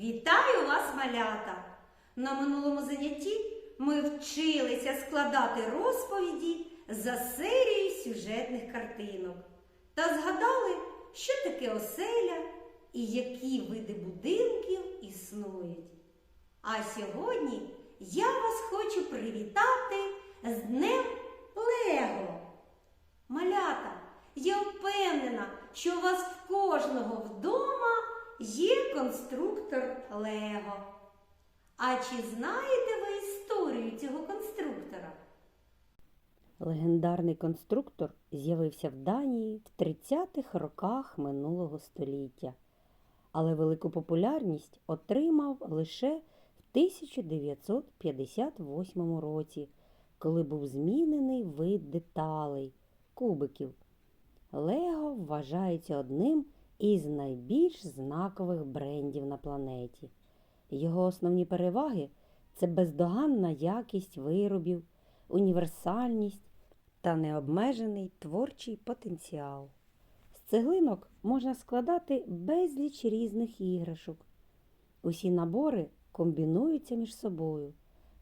Вітаю вас, малята! На минулому занятті ми вчилися складати розповіді за серією сюжетних картинок та згадали, що таке оселя і які види будинків існують. А сьогодні я вас хочу привітати з Днем Лего. Малята, я впевнена, що у вас в кожного вдома є конструктор Лего. А чи знаєте ви історію цього конструктора? Легендарний конструктор з'явився в Данії в 30-х роках минулого століття, але велику популярність отримав лише в 1958 році, коли був змінений вид деталей кубиків. Лего вважається одним із найбільш знакових брендів на планеті. Його основні переваги це бездоганна якість виробів, універсальність та необмежений творчий потенціал. З цеглинок можна складати безліч різних іграшок. Усі набори комбінуються між собою.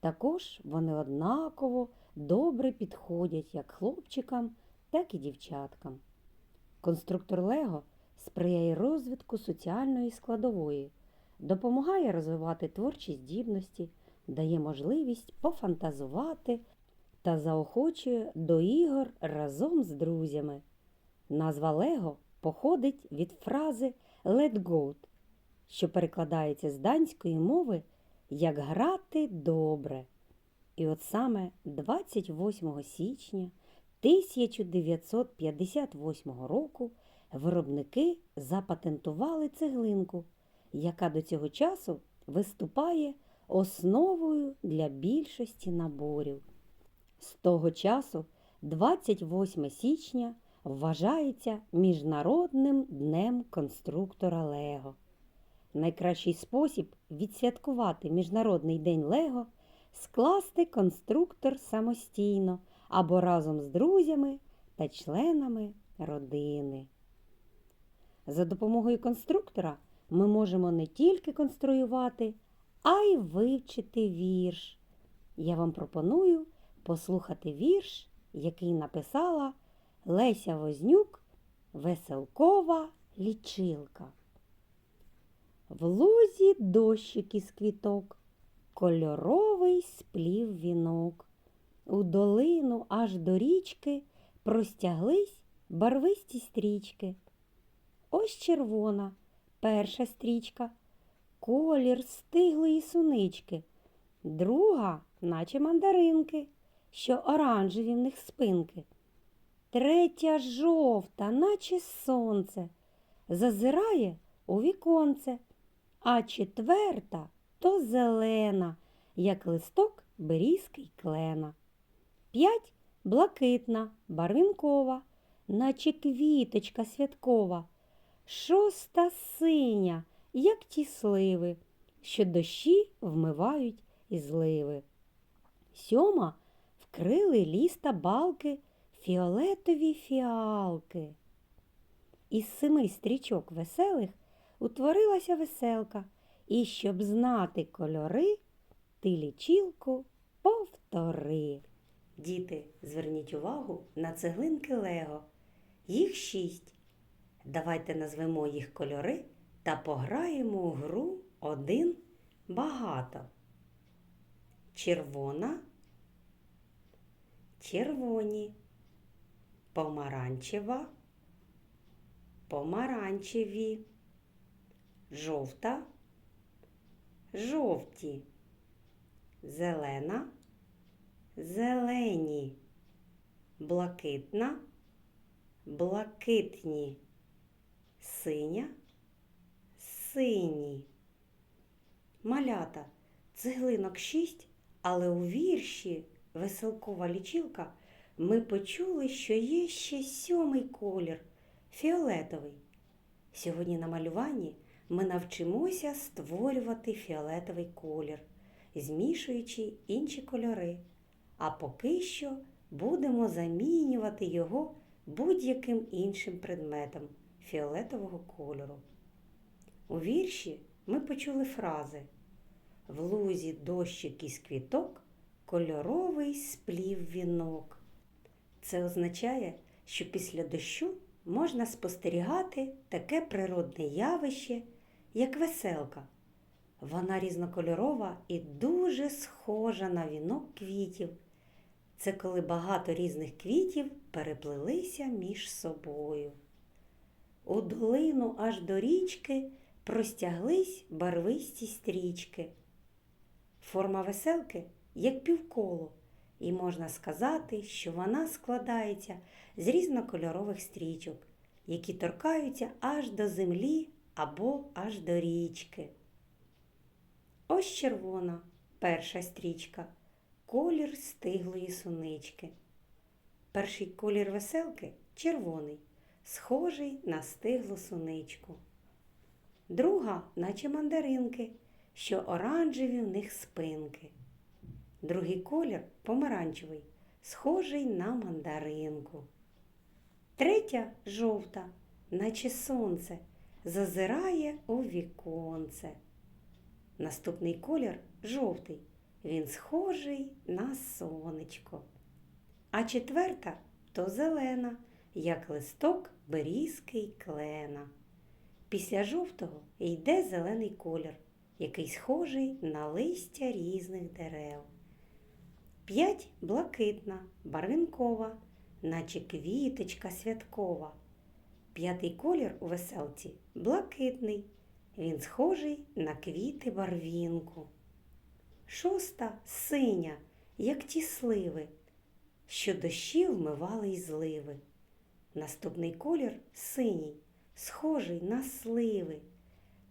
Також вони однаково добре підходять як хлопчикам, так і дівчаткам. Конструктор Лего сприяє розвитку соціальної складової, допомагає розвивати творчі здібності, дає можливість пофантазувати та заохочує до ігор разом з друзями. Назва Лего походить від фрази «let go», що перекладається з данської мови як грати добре. І от саме 28 січня 1958 року виробники запатентували цеглинку, яка до цього часу виступає основою для більшості наборів. З того часу 28 січня вважається Міжнародним днем конструктора Лего. Найкращий спосіб відсвяткувати Міжнародний день Лего скласти конструктор самостійно або разом з друзями та членами родини. За допомогою конструктора ми можемо не тільки конструювати, а й вивчити вірш. Я вам пропоную послухати вірш, який написала Леся Вознюк Веселкова лічилка. В лузі дощик із квіток, кольоровий сплів вінок. У долину аж до річки простяглись барвисті стрічки. Ось червона перша стрічка, колір стиглої сунички, друга, наче мандаринки, що оранжеві в них спинки. Третя жовта, наче сонце, зазирає у віконце, а четверта то зелена, як листок берізки клена. П'ять блакитна, барвінкова, наче квіточка святкова. Шоста синя, як ті сливи, що дощі вмивають і зливи. Сьома вкрили ліс та балки фіолетові фіалки. Із семи стрічок веселих утворилася веселка, і щоб знати кольори, ти лічілку повтори. Діти, зверніть увагу на цеглинки Лего. Їх шість. Давайте назвемо їх кольори та пограємо у гру один багато. Червона, червоні, помаранчева, помаранчеві, жовта, жовті, зелена, зелені, блакитна, блакитні, синя, сині. Малята, цеглинок шість, але у вірші Веселкова лічилка ми почули, що є ще сьомий колір фіолетовий. Сьогодні на малюванні ми навчимося створювати фіолетовий колір, змішуючи інші кольори. А поки що будемо замінювати його будь-яким іншим предметом фіолетового кольору. У вірші ми почули фрази В лузі дощик із квіток, кольоровий сплів вінок. Це означає, що після дощу можна спостерігати таке природне явище, як веселка. Вона різнокольорова і дуже схожа на вінок квітів. Це коли багато різних квітів переплелися між собою. У долину аж до річки простяглись барвисті стрічки. Форма веселки як півколо, і можна сказати, що вона складається з різнокольорових стрічок, які торкаються аж до землі або аж до річки. Ось червона перша стрічка, колір стиглої сунички. Перший колір веселки червоний, схожий на стиглу суничку. Друга, наче мандаринки, що оранжеві в них спинки. Другий колір помаранчевий, схожий на мандаринку. Третя жовта, наче сонце, зазирає у віконце. Наступний колір жовтий, він схожий на сонечко. А четверта то зелена, як листок берізки й клена. Після жовтого йде зелений колір, який схожий на листя різних дерев. П'ять блакитна, барвінкова, наче квіточка святкова. П'ятий колір у веселці блакитний. Він схожий на квіти барвінку. Шоста синя, як ті сливи, що дощі вмивали й зливи. Наступний колір синій, схожий на сливи.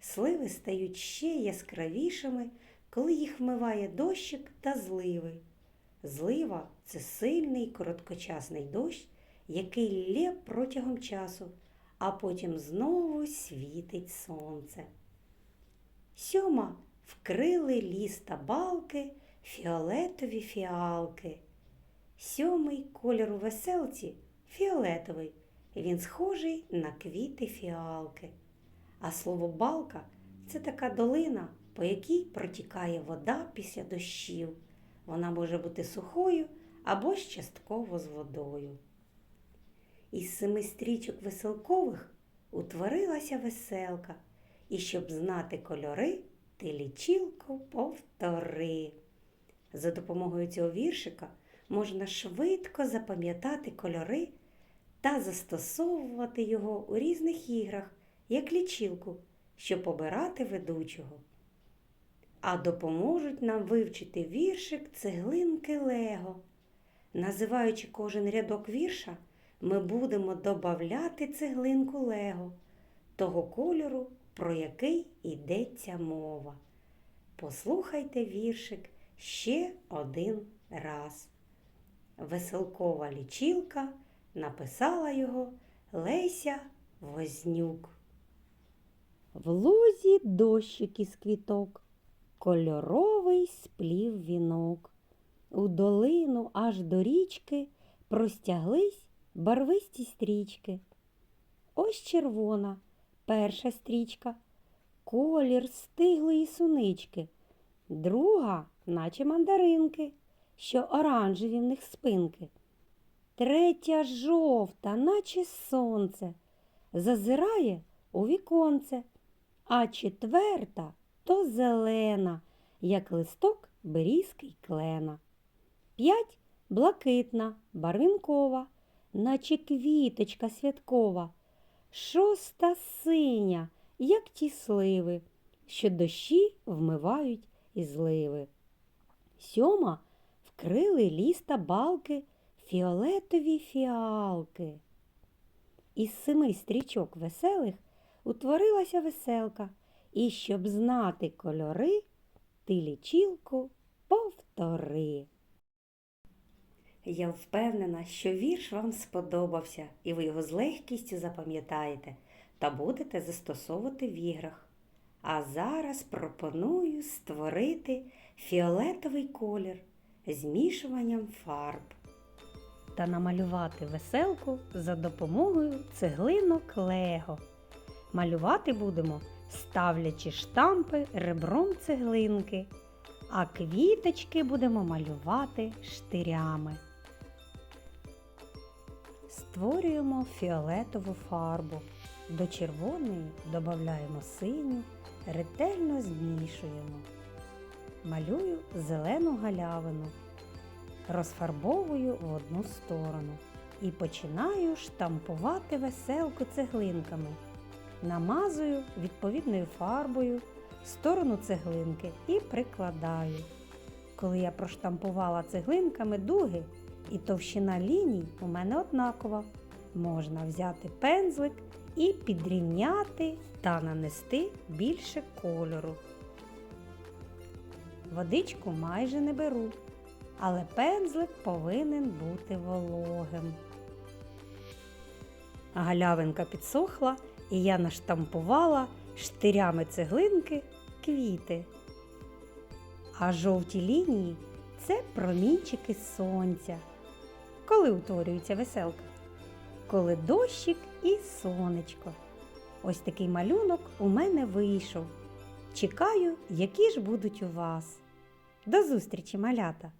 Сливи стають ще яскравішими, коли їх вмиває дощик та зливи. Злива це сильний короткочасний дощ, який лє протягом часу, а потім знову світить сонце. Сьома вкрили ліс та балки фіолетові фіалки. Сьомий колір у веселці фіолетовий. Він схожий на квіти фіалки. А слово балка це така долина, по якій протікає вода після дощів. Вона може бути сухою або ж частково з водою. Із семи стрічок веселкових утворилася веселка, і щоб знати кольори, ти лічилку повтори. За допомогою цього віршика можна швидко запам'ятати кольори та застосовувати його у різних іграх, як лічилку, щоб обирати ведучого. А допоможуть нам вивчити віршик цеглинки Лего. Називаючи кожен рядок вірша, ми будемо додавати цеглинку Лего, того кольору, про який йдеться мова. Послухайте віршик ще один раз. Веселкова лічилка написала його Леся Вознюк. В лузі дощик із квіток, кольоровий сплів вінок. У долину аж до річки простяглись барвисті стрічки. Ось червона перша стрічка, колір стиглої сунички, друга, наче мандаринки, що оранжеві в них спинки. Третя жовта, наче сонце, зазирає у віконце, а четверта то зелена, як листок берізки й клена. П'ять блакитна, барвінкова, наче квіточка святкова. Шоста синя, як ті сливи, що дощі вмивають і зливи. Сьома вкрили ліс та балки фіолетові фіалки. Із семи стрічок веселих утворилася веселка, і щоб знати кольори, ти лічилку повтори. Я впевнена, що вірш вам сподобався, і ви його з легкістю запам'ятаєте та будете застосовувати в іграх. А зараз пропоную створити фіолетовий колір змішуванням фарб та намалювати веселку за допомогою цеглинок Лего. Малювати будемо ставлячи штампи ребром цеглинки, а квіточки будемо малювати штирями. Створюємо фіолетову фарбу. До червоної додаємо синю, ретельно змішуємо. Малюю зелену галявину, розфарбовую в одну сторону і починаю штампувати веселку цеглинками. Намазую відповідною фарбою сторону цеглинки і прикладаю. Коли я проштампувала цеглинками дуги, і товщина ліній у мене однакова, можна взяти пензлик і підрівняти та нанести більше кольору. Водичку майже не беру, але пензлик повинен бути вологим. Галявинка підсохла, і я наштампувала штирями цеглинки квіти. А жовті лінії це промінчики сонця. Коли утворюється веселка? Коли дощик і сонечко. Ось такий малюнок у мене вийшов. Чекаю, які ж будуть у вас. До зустрічі, малята!